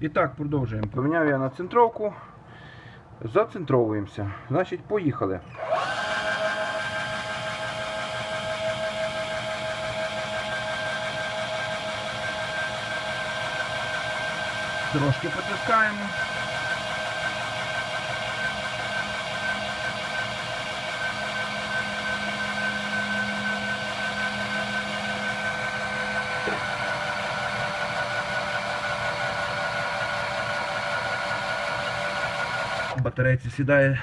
І так, продовжуємо. Поміняв я на центровку. Зацентровуємося. Значить, поїхали. Трошки потискаємо. Батарейці сідає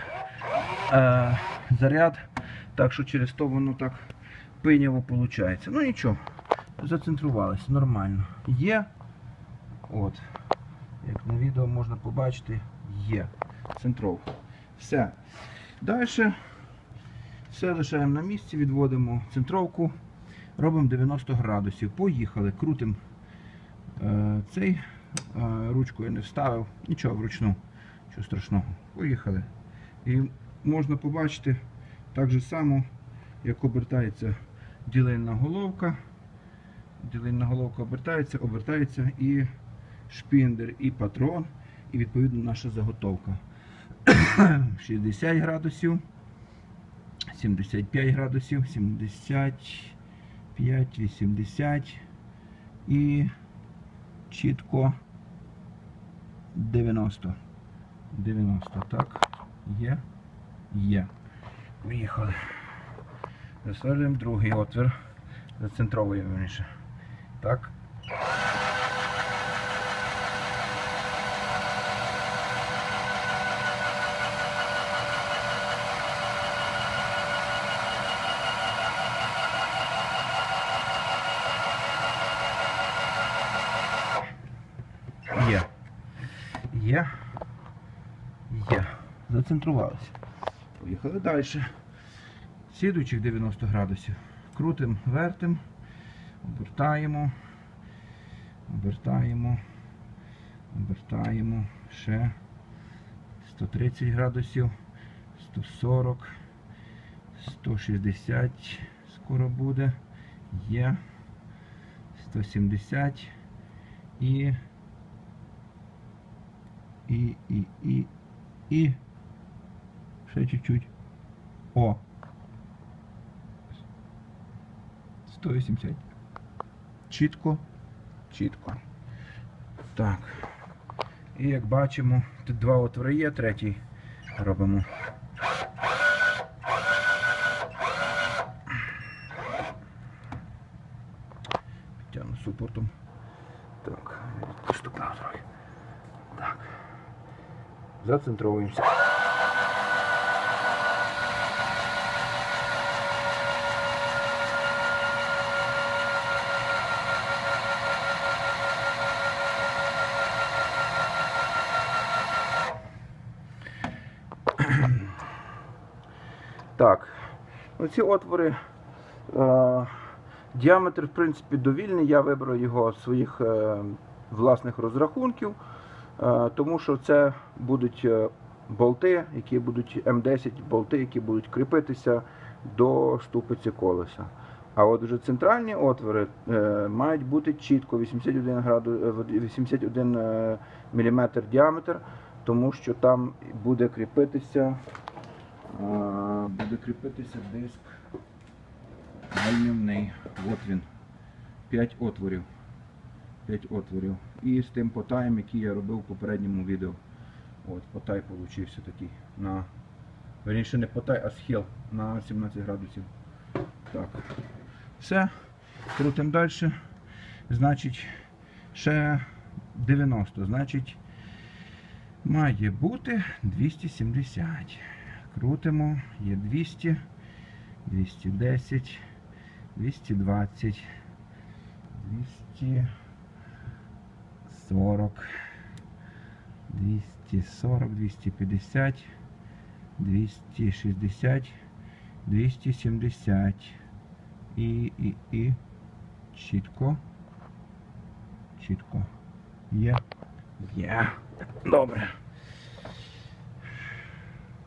е, заряд, так що через то воно так пиняво виходить. Ну нічого, зацентрувалися, нормально. Є. От. Як на відео можна побачити, є. Центровка. Все. Далі все лишаємо на місці, відводимо центровку, робимо 90 градусів. Поїхали, крутимо е, цей. Е, ручку я не вставив, нічого вручну. Що страшного. Поїхали. І можна побачити так же само, як обертається ділильна головка. Ділильна головка обертається, обертається і шпіндер, і патрон, і відповідно наша заготовка. 60 градусів, 75 градусів, 75, 80 і чітко 90. 90, так. Є. Є. Виїхали. Засверлюємо другий отвір. Зацентровуємо верніше. Так. Є. Зацентрувалися. Поїхали далі. Слідуючих 90 градусів. Крутимо, вертимо, обертаємо, обертаємо, обертаємо. Ще 130 градусів, 140, 160 скоро буде. Є. 170 і і, і, і, і. Ще чуть-чуть. О. 180. Чітко. Чітко. Так. І як бачимо, тут два отвори є, третій робимо. Підтягну супортом. Так, поступав трохи. Так. Зацентровуємося. Так, оці отвори. Е, діаметр, в принципі, довільний. Я вибрав його з своїх е, власних розрахунків, е, тому що це будуть е, болти, які будуть М10 болти, які будуть кріпитися до ступиці колеса. А от вже центральні отвори е, мають бути чітко 81 граду, е, 81 е, мм діаметр, тому що там буде кріпитися, буде кріпитися диск гальмівний. От він. 5 отворів. 5 отворів. І з тим потаєм, який я робив в попередньому відео. От, потай получився такий. На, верніше не потай, а схил на 17 градусів. Так. Все. Крутимо далі. Значить, ще 90. Значить, має бути 270. Крутимо, є 200, 210, 220, 240, 240, 250, 260, 270. І, і, і. Чітко. Чітко. Є. Є. Добре.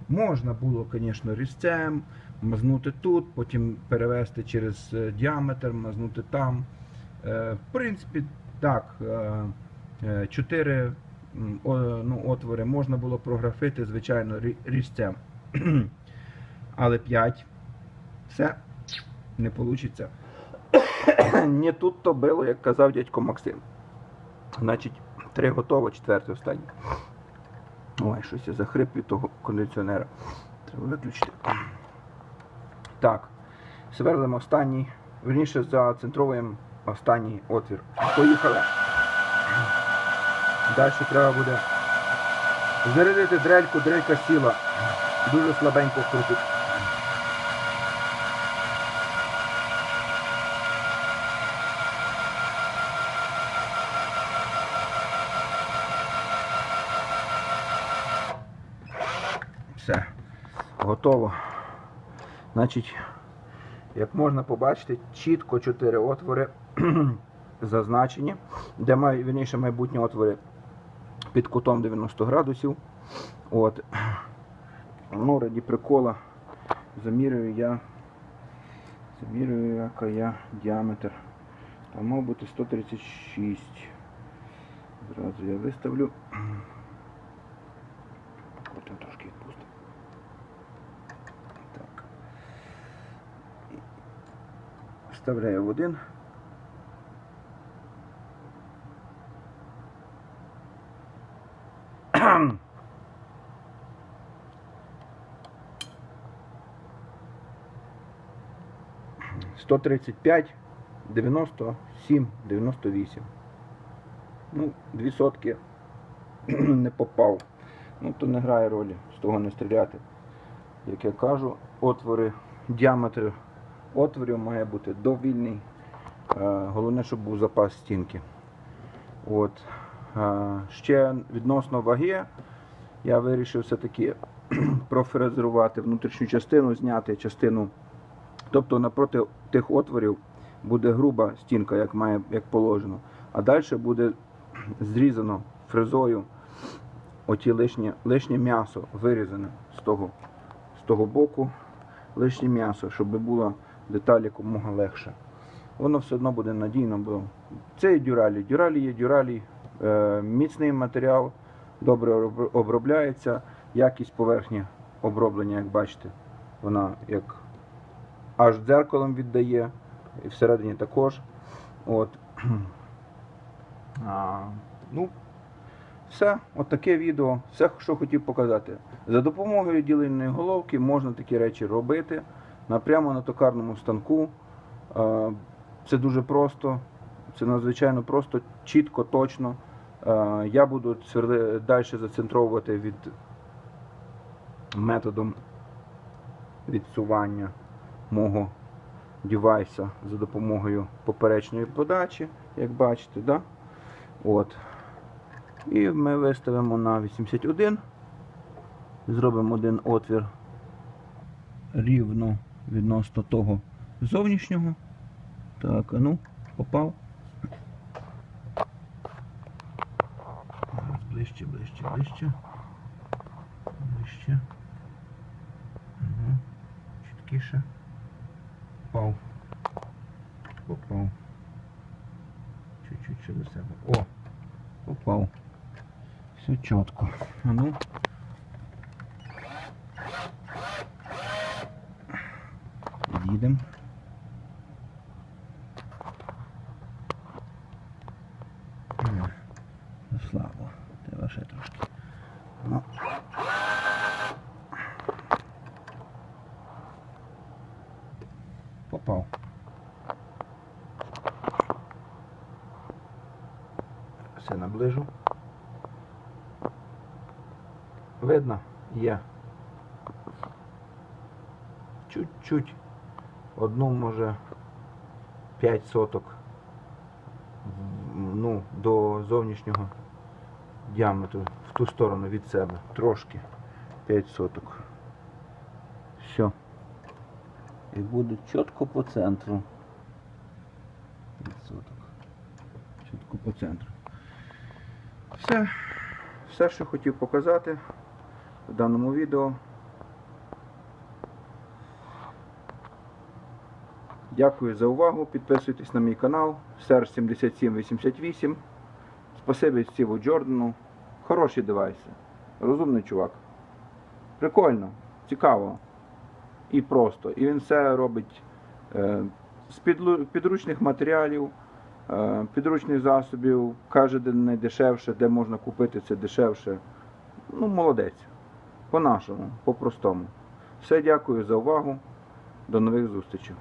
Можна було, звісно, різцем, мазнути тут, потім перевести через е, діаметр, мазнути там. Е, В принципі, так, 4 ну, отвори можна було прографити, звичайно, різцем. Але 5 все не вийде. Не тут то було, як казав дядько Максим. Значить, три готово, четверте останнє. Ой, щось я захрип від того кондиціонера. Треба виключити. Так. Сверлимо останній. Верніше зацентровуємо останній отвір. Поїхали. Далі треба буде зарядити дрельку, дрелька сіла. Дуже слабенько крутить. Все. Готово. Значить, як можна побачити, чітко чотири отвори зазначені, де має, вірніше майбутні отвори під кутом 90 градусів. От. Ну, раді прикола замірюю я. Замірюю яка я діаметр. Там мав бути 136. Зразу я виставлю. Потім трошки відпустимо. Так. І Вставляю в один. Сто тридцать п'ять, дев'яносто сім, дев'яносто вісім. Ну, дві сотки не попав. Ну, то не грає ролі, з того не стріляти. Як я кажу, отвори, діаметр отворів має бути довільний. Е, Головне, щоб був запас стінки. От. Е, Ще відносно ваги, я вирішив все-таки профрезерувати внутрішню частину, зняти частину. Тобто напроти тих отворів буде груба стінка, як має, як положено. А далі буде зрізано фрезою оті лишнє, лишнє м'ясо вирізане з того, з того боку, лишнє м'ясо, щоб було деталь якомога легше. Воно все одно буде надійно, бо це і дюралі. Дюралі є дюралі, е, міцний матеріал, добре обробляється, якість поверхні оброблення, як бачите, вона як аж дзеркалом віддає, і всередині також. От. А, ну, все, от таке відео, все, що хотів показати. За допомогою діленої головки можна такі речі робити на, прямо на токарному станку. Це дуже просто, це надзвичайно просто, чітко, точно. Я буду далі зацентровувати від методом відсування мого девайса за допомогою поперечної подачі, як бачите. Да? От. І ми виставимо на 81. Зробимо один отвір рівно відносно того зовнішнього. Так, а ну, попав. Ближче, ближче, ближче. Ближче. Ага. Чіткіше. Попав. Попав. Чуть-чуть до себе. О! Попав. Все чітко. А ну. Їдемо. Ну, слабо. Треба ще трошки. Ну. Попав. Все наближу. Видно? Є. Чуть-чуть. Одну може 5 соток. Ну, до зовнішнього діаметру в ту сторону від себе. Трошки. 5 соток. Все. І буде чітко по центру. 5 соток. Чітко по центру. Все. Все, що хотів показати в даному відео. Дякую за увагу. Підписуйтесь на мій канал. Сер 7788. Спасибі Стіву Джордану. Хороші девайси. Розумний чувак. Прикольно, цікаво. І просто. І він все робить е, з підручних матеріалів, е, підручних засобів, каже, де найдешевше, де можна купити це дешевше. Ну, молодець. По-нашому, по-простому. Все, дякую за увагу. До нових зустрічей.